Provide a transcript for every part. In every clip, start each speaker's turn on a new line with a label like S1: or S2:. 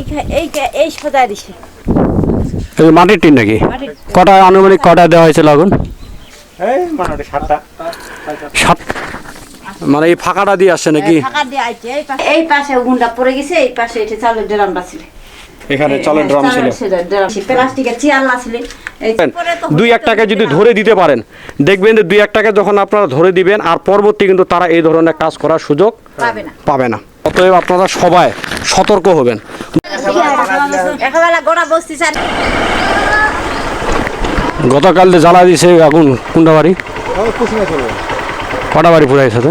S1: এই- এই এই দিছে।
S2: এই মাটির টিন নাকি? কটা আনুমানিক কটা দেওয়া হয়েছিল আগুন
S3: এই মোটামুটি সাতটা।
S2: সাত মানে এই ফাঁকাটা দিয়ে আসছে নাকি?
S1: ফাঁকা দিয়ে আইছে। এই পাশে এই পাশে গুন্ডা পড়ে গেছে এই পাশে এটা চালের ড্রামটা ছিল
S2: এখানে চলের ড্রাম ছিল।
S1: প্লাস্টিকের চেয়ার ছিল এই পরে তো
S2: দুই এক টাকা যদি ধরে দিতে পারেন দেখবেন যে দুই এক টাকা যখন আপনারা ধরে দিবেন আর পরবর্তী কিন্তু তারা এই ধরনের কাজ করার সুযোগ
S1: পাবে না।
S2: অতএব আপনারা সবাই সতর্ক হবেন। গতকাল জ্বালা দিছে আগুন কোনটা বাড়ি। কটা বাড়ি পুরাই সাথে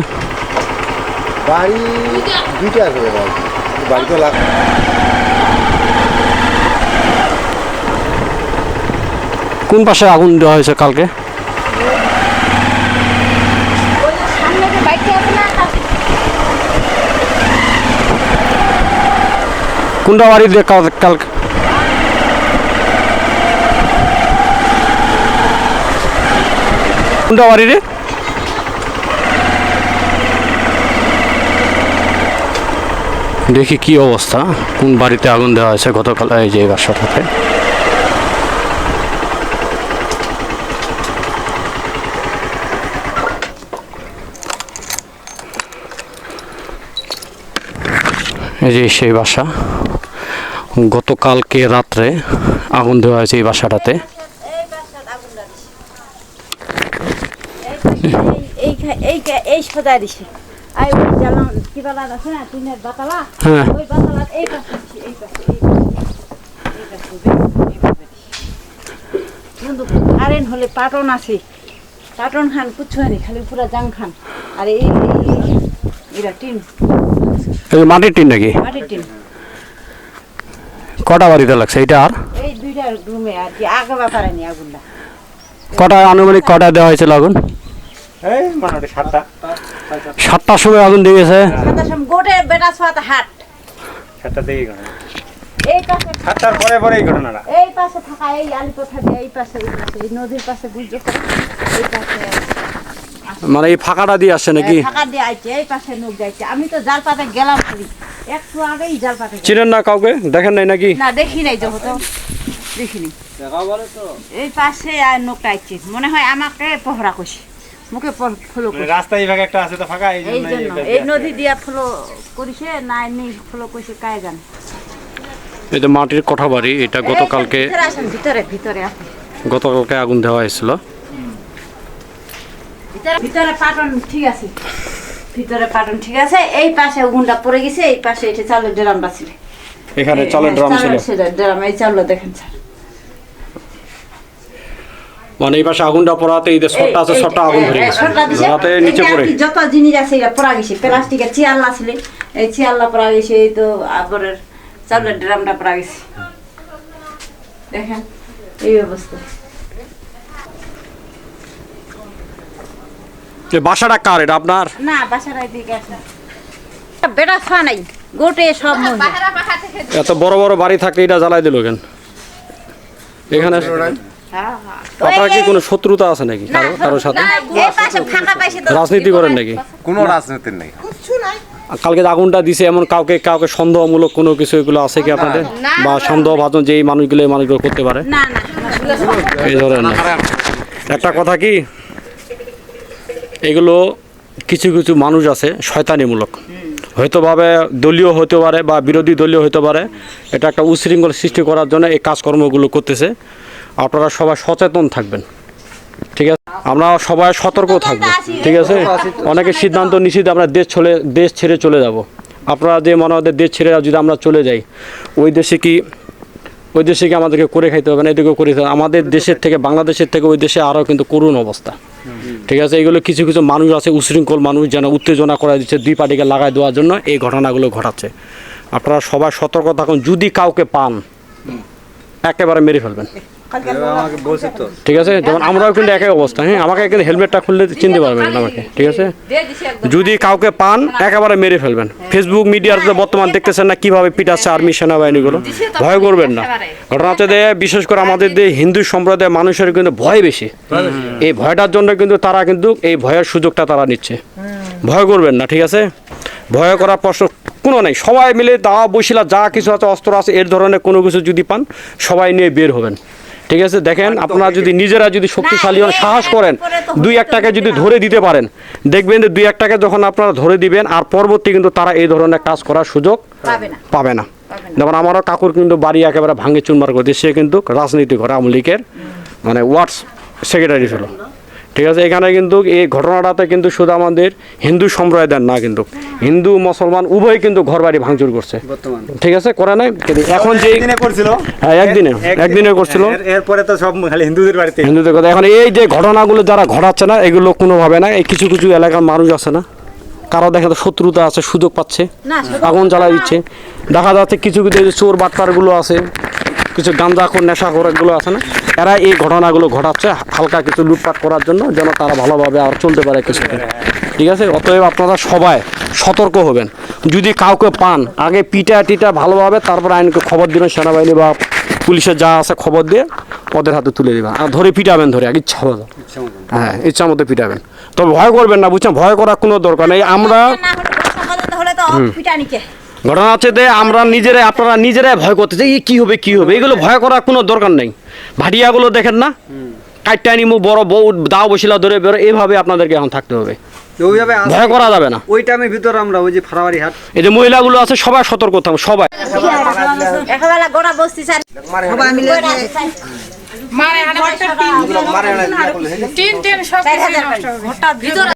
S4: লাগ
S2: কোন পাশে আগুন দেওয়া হয়েছে কালকে
S1: সামনে যে বাইকটা আছে না
S2: দিয়ে কাল- কালকে কোনটা বাড়ি দেখি কি অবস্থা, কোন বাড়িতে আগুন দেওয়া হয়েছে গতকাল, এই যে বাসাটাতে এই যে সেই বাসা। গতকালকে রাত্রে আগুন দেওয়া হয়েছে এই বাসাটাতে।
S1: কারেন্ট হলে পাটন আছে। পাটন খান কুচ্ছু হয়নি খালি পুরা জাং খান। আর এই এরা টিন।
S2: মাটির টিন নাকি?
S1: মাটির টিন।
S2: কটা বাড়িতে লাগছে? এটা আর?
S1: এই দুইটা রুমে আর কি আগে পারেনি আগুনটা।
S2: কটা আনুমানিক কটা দেওয়া হয়েছিল আগুন?
S3: এই মোটামুটি সাতটা।
S2: সাতটার সময় আগুন দিয়ে গেছে?
S1: সাদা সম গোটে বেটা সোয়াত হাট।
S3: সাতটা দিকেই ঘটনা।
S1: এই পাশে
S3: সাতটার পরে পরে এই ঘটনাটা।
S1: এই পাশে থাকা এই আলিপথা দিয়ে এই পাশে এই পাশে এই নদীর পাশে বুঝছ এই পাশে
S2: মানে এই ফাঁকাটা দিয়ে আসছে নাকি?
S1: থাকা দিয়ে আইছে এই পাশে নৌক যাইছে। আমি তো জাল পাতে গেলাম খালি। একটু আগেই জাল পাতে
S2: চিনেন না কাউকে? দেখেন নাই নাকি?
S1: না দেখি নাই দেখিনি। এই পাশে আর নৌকটা আইছে। মনে হয় আমাকে পহরা করছে। মুখে ফলো
S3: রাস্তা এই ভাগে একটা আছে তো ফাঁকা এই
S1: এই
S3: জন্য।
S1: এই নদী দিয়া ফলো করিছে না এমনি ফলো করছে কায় জানে।
S2: যে মাটির কোঠা বাড়ি এটা গতকালকে
S1: ভিতরে আসেন ভিতরে ভিতরে
S2: গতকালকে আগুন দেওয়া হয়েছিল।
S1: ভিতরে ভিতরে পাটন ঠিক আছে। ভিতরে পাটন ঠিক আছে? এই পাশে গুন্ডা পড়ে গেছে এই পাশে এটা চালের ড্রামটা ছিল।
S2: এখানে চালের ড্রাম ছিল।
S1: ড্রাম এই চালটা দেখেন স্যার।
S2: মানে এই পাশে আগুনটা পড়াতে এই যে শটটা আছে শটটা আগুন ধরে গেছে। ধরাতে নিচে পড়ে।
S1: যত জিনিস আছে এটা পড়া গেছে প্লাস্টিকের চেয়ারলা ছিল এই চেয়ারলা পড়া গেছে এই তো আবরের চালের ড্রামটা পড়া গেছে। দেখেন এই অবস্থা।
S2: বাসাটা কার এটা আপনার?
S1: না বাসার দিকে আসে। বেটা খাওয়া নাই গোটে সব
S2: এত বড় বড় বাড়ি থাকলে এটা জ্বালাই দিল কেন? এখানে
S1: হ্যাঁ, হ্যাঁ।
S2: আপনার কি কোনো শত্রুতা আছে নাকি কারও কারোর সাথে?
S1: না, এই পাশে ফাঁকা পাইছে তো-
S2: রাজনীতি করেন নাকি?
S4: কোনো রাজনীতি নেই।
S2: কালকে যে আগুনটা দিছে এমন কাউকে কাউকে সন্দেহমূলক কোনো কিছু এগুলো আছে কি আপনাদের? বা সন্দেহ ভাজন যে এই মানুষগুলো এই মানুষগুলো করতে পারে?
S1: না না না।
S2: এই ধরেন একটা কথা কি? এগুলো কিছু কিছু মানুষ আছে, শয়তানিমূলক। হয়তোভাবে দলীয় হতে পারে বা বিরোধী দলীয় হতে পারে, এটা একটা উশৃঙ্খল সৃষ্টি করার জন্য এই কাজকর্মগুলো করতেছে। আপনারা সবাই সচেতন থাকবেন। ঠিক আছে? আমরা সবাই সতর্ক থাকব। ঠিক আছে? অনেকে সিদ্ধান্ত নিশ্চিত আমরা দেশ চলে, দেশ ছেড়ে চলে যাব। আপনারা যে মনে হয় দেশ ছেড়ে যদি আমরা চলে যাই, ওই দেশে কি, ওই দেশে কি আমাদেরকে করে খাইতে হবে না? এদিকে করে আমাদের দেশের থেকে, বাংলাদেশের থেকে ওই দেশে আরও কিন্তু করুণ অবস্থা। ঠিক আছে এগুলো কিছু কিছু মানুষ আছে উশৃঙ্খল মানুষ যেন উত্তেজনা করা দিচ্ছে দুই পার্টিকে লাগাই দেওয়ার জন্য এই ঘটনাগুলো ঘটাচ্ছে। আপনারা সবাই সতর্ক থাকুন যদি কাউকে পান একেবারে মেরে ফেলবেন। ঠিক আছে যেমন আমরাও কিন্তু একই অবস্থা হ্যাঁ? আমাকে কিন্তু হেলমেটটা খুললে চিনতে পারবেন না আমাকে ঠিক আছে? যদি কাউকে পান একেবারে মেরে ফেলবেন। ফেসবুক মিডিয়ার তো বর্তমান দেখতেছেন না কীভাবে পিটাচ্ছে আর্মি সেনাবাহিনীগুলো। ভয় করবেন না। ঘটনা হচ্ছে বিশেষ করে আমাদের যে হিন্দু সম্প্রদায়ের মানুষের কিন্তু ভয় বেশি। এই ভয়টার জন্য কিন্তু তারা কিন্তু এই ভয়ের সুযোগটা তারা নিচ্ছে। ভয় করবেন না ঠিক আছে? ভয় করার প্রশ্ন কোনো নেই। সবাই মিলে দাওয়া বসিলা যা কিছু আছে অস্ত্র আছে এর ধরনের কোনো কিছু যদি পান সবাই নিয়ে বের হবেন। ঠিক আছে? দেখেন আপনারা যদি নিজেরা যদি শক্তিশালী হন সাহস করেন। দুই এক টাকা যদি ধরে দিতে পারেন। দেখবেন যে দুই এক টাকা যখন আপনারা ধরে দিবেন আর পরবর্তী কিন্তু তারা এই ধরনের কাজ করার সুযোগ
S1: পাবে না।
S2: যেমন আমারও কাকুর কিন্তু বাড়ি একেবারে ভাঙে চুনমার করে সে কিন্তু রাজনীতি করে আওয়ামী লীগের মানে ওয়ার্ডস সেক্রেটারি ছিল। ঠিক আছে? এখানে কিন্তু এই ঘটনাটাতে কিন্তু শুধু আমাদের হিন্দু সম্প্রদায়ের না কিন্তু। হিন্দু মুসলমান উভয় কিন্তু ঘর বাড়ি ভাঙচুর করছে। ঠিক আছে? করে নাই? কিন্তু এখন যে
S3: করছিল।
S2: হ্যাঁ, একদিনে, একদিনে করছিল।
S3: এরপরে তো সব খালি হিন্দুদের বাড়িতে।
S2: হিন্দুদের কথা। এখন এই যে ঘটনাগুলো যারা ঘটাচ্ছে না এগুলো কোনোভাবে না এই কিছু কিছু এলাকার মানুষ আছে না কারও দেখা যায় শত্রুতা আছে সুযোগ পাচ্ছে আগুন জ্বালা দিচ্ছে। দেখা যাচ্ছে কিছু কিছু চোর বাটপারগুলো আছে কিছু গাঞ্জাখোর নেশাখোর এগুলো আছে না? এরা এই ঘটনাগুলো ঘটাচ্ছে হালকা কিছু লুটপাট করার জন্য যেন তারা ভালোভাবে আর চলতে পারে কিছু ঠিক আছে? অতএব আপনারা সবাই সতর্ক হবেন। যদি কাউকে পান আগে পিটা টিটা ভালোভাবে তারপর আইনকে খবর দিবেন সেনাবাহিনী বা পুলিশের যা আছে খবর দিয়ে ওদের হাতে তুলে দিবেন। আর ধরে পিটাবেন ধরে আগে ইচ্ছা মতো। হ্যাঁ ইচ্ছা মতো পিটাবেন। তবে ভয় করবেন না বুঝছেন? ভয় করার কোনো দরকার নেই। আমরা ঘটনা হচ্ছে যে আমরা নিজেরাই আপনারা নিজেরাই ভয় করতেছে এই কি হবে কি হবে? এগুলো ভয় করার কোনো দরকার নেই। ভাটিয়াগুলো দেখেন না? কাইটটা নিমু বড় বউ দাও বসিলা ধরে বেরো এইভাবে আপনাদেরকে এখন থাকতে হবে।
S4: ওইভাবে
S2: ভয় করা যাবে না।
S4: ওই টাইমের ভিতর আমরা ওই যে ফারাবাড়ি হাট।
S2: এই যে মহিলাগুলো আছে সবাই সতর্ক থাকবে সবাই।
S1: একেবেলা গোড়া বসতি স্যার। সবাই মিলে
S5: মারে হানা তিন তিন সব কিছু নষ্ট হবে।